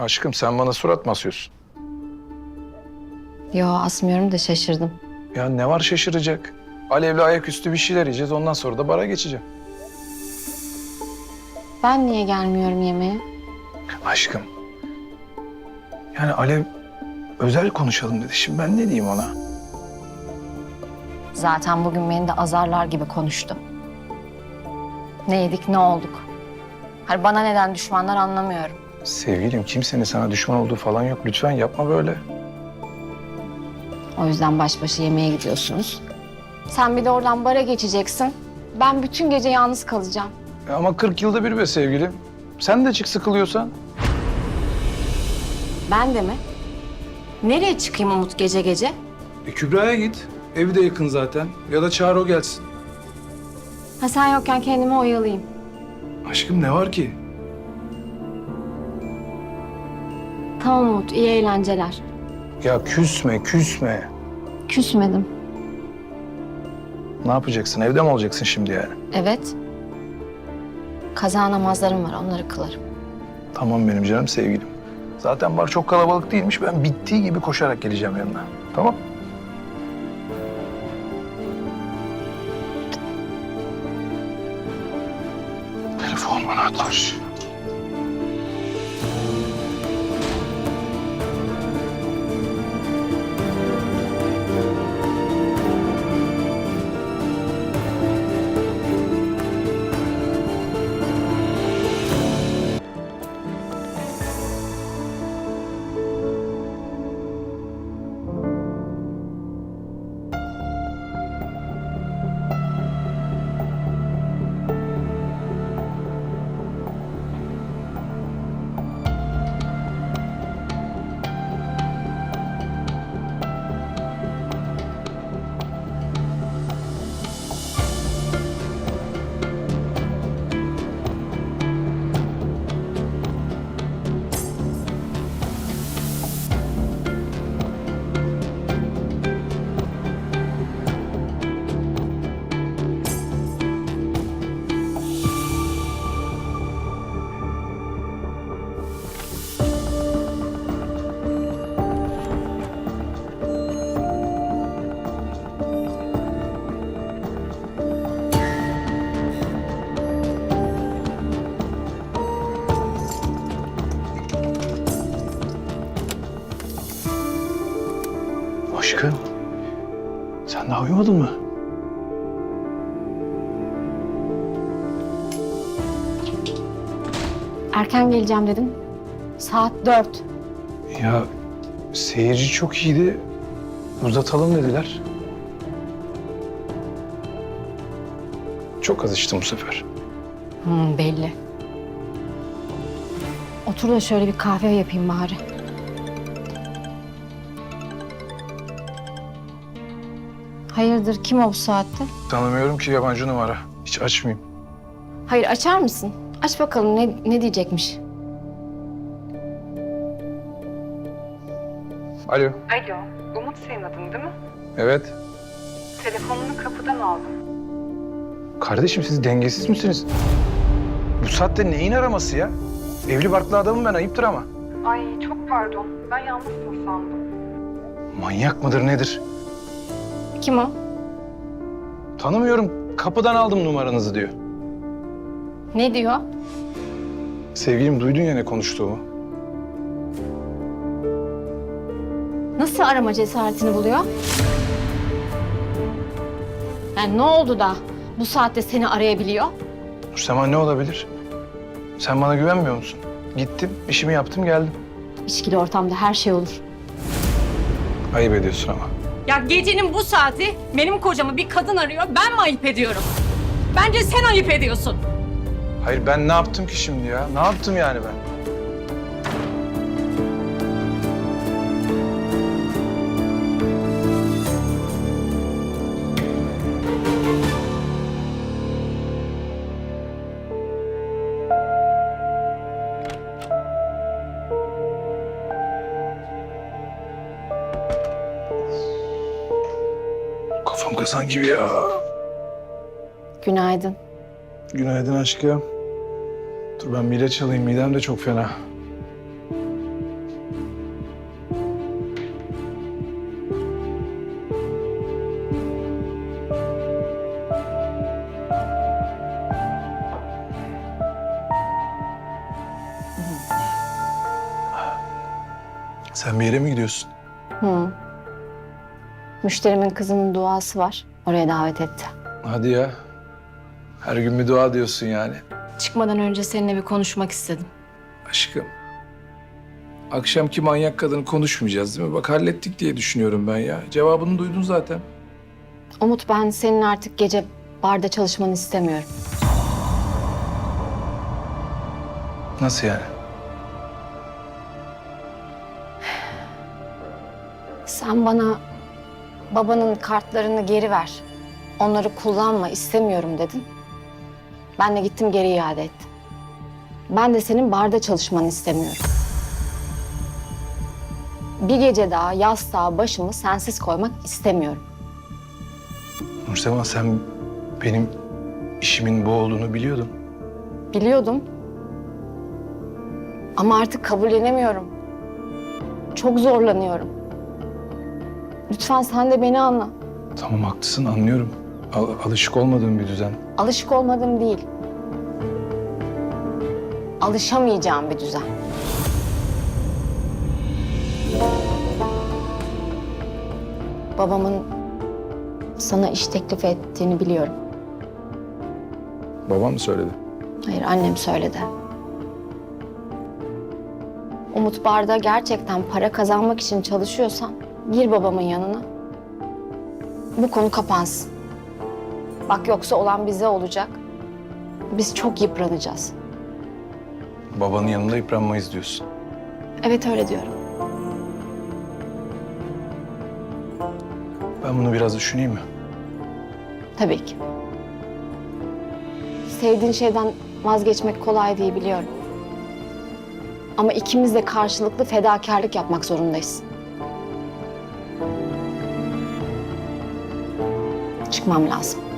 Aşkım sen bana surat mı asıyorsun? Yo asmıyorum da şaşırdım. Ya ne var şaşıracak? Alev'le ayaküstü bir şeyler yiyeceğiz. Ondan sonra da bara geçeceğim. Ben niye gelmiyorum yemeğe? Aşkım. Yani Alev özel konuşalım dedi. Şimdi ben ne diyeyim ona? Zaten bugün beni de azarlar gibi konuştu. Ne yedik ne olduk. Hani bana neden düşmanlar anlamıyorum. Sevgilim kimsenin sana düşman olduğu falan yok. Lütfen yapma böyle. O yüzden baş başa yemeğe gidiyorsunuz. Sen bir de oradan bara geçeceksin. Ben bütün gece yalnız kalacağım. Ya Ama 40 yılda bir be sevgilim. Sen de çık sıkılıyorsan. Ben de mi? Nereye çıkayım Umut gece gece? E, Kübra'ya git. Evi de yakın zaten. Ya da çağır o gelsin. Ha sen yokken kendimi oyalayayım. Aşkım ne var ki? Tamam Umut, iyi eğlenceler. Ya küsme, küsme. Küsmedim. Ne yapacaksın? Evde mi olacaksın şimdi yani? Evet. Kaza namazlarım var, onları kılarım. Tamam benim canım sevgilim. Zaten bar çok kalabalık değilmiş. Ben bittiği gibi koşarak geleceğim yanına. Tamam? Telefon bana atar. Aşkım. Sen daha uyumadın mı? Erken geleceğim dedim. Saat dört. Ya seyirci çok iyiydi. Uzatalım dediler. Çok az içtim bu sefer. Hmm, belli. Otur da şöyle bir kahve yapayım bari. Hayırdır, kim o bu saatte? Tanımıyorum ki yabancı numara. Hiç açmayayım. Hayır, açar mısın? Aç bakalım ne, ne diyecekmiş. Alo. Alo, Umut senin adın değil mi? Evet. Telefonunu kapıdan aldım. Kardeşim siz dengesiz misiniz? Bu saatte neyin araması ya? Evli barklı adamım ben ayıptır ama. Ay çok pardon, ben yalnızsın sandım. Manyak mıdır nedir? Kim o? Tanımıyorum. Kapıdan aldım numaranızı diyor. Ne diyor? Sevgilim duydun ya ne konuştuğumu. Nasıl arama cesaretini buluyor? Yani ne oldu da bu saatte seni arayabiliyor? Nursema ne olabilir? Sen bana güvenmiyor musun? Gittim, işimi yaptım, geldim. İçkili ortamda her şey olur. Ayıp ediyorsun ama. Ya gecenin bu saati benim kocamı bir kadın arıyor. Ben mi ayıp ediyorum? Bence sen ayıp ediyorsun. Hayır ben ne yaptım ki şimdi ya? Ne yaptım yani ben? Okan gibi ya. Günaydın. Günaydın aşkım. Dur ben bir ilaç alayım. Midem de çok fena. Sen bir yere mi gidiyorsun? Hı. Müşterimin kızının duası var. Oraya davet etti. Hadi ya. Her gün bir dua diyorsun yani. Çıkmadan önce seninle bir konuşmak istedim. Aşkım. Akşamki manyak kadını konuşmayacağız değil mi? Bak hallettik diye düşünüyorum ben ya. Cevabını duydun zaten. Umut ben senin artık gece barda çalışmanı istemiyorum. Nasıl yani? Sen bana babanın kartlarını geri ver. Onları kullanma istemiyorum dedin. Ben de gittim geri iade ettim. Ben de senin barda çalışmanı istemiyorum. Bir gece daha yastığa başımı sensiz koymak istemiyorum. Nursema sen benim işimin bu olduğunu biliyordun. Biliyordum. Ama artık kabullenemiyorum. Çok zorlanıyorum. Lütfen sen de beni anla. Tamam haklısın anlıyorum. Al- alışık olmadığım bir düzen. Alışık olmadığım değil. Alışamayacağım bir düzen. Babamın sana iş teklif ettiğini biliyorum. Babam mı söyledi? Hayır annem söyledi. Umut Bar'da gerçekten para kazanmak için çalışıyorsan gir babamın yanına. Bu konu kapansın. Bak yoksa olan bize olacak. Biz çok yıpranacağız. Babanın yanında yıpranmayız diyorsun. Evet öyle diyorum. Ben bunu biraz düşüneyim mi? Tabii ki. Sevdiğin şeyden vazgeçmek kolay değil biliyorum. Ama ikimiz de karşılıklı fedakarlık yapmak zorundayız. Çıkmam lazım.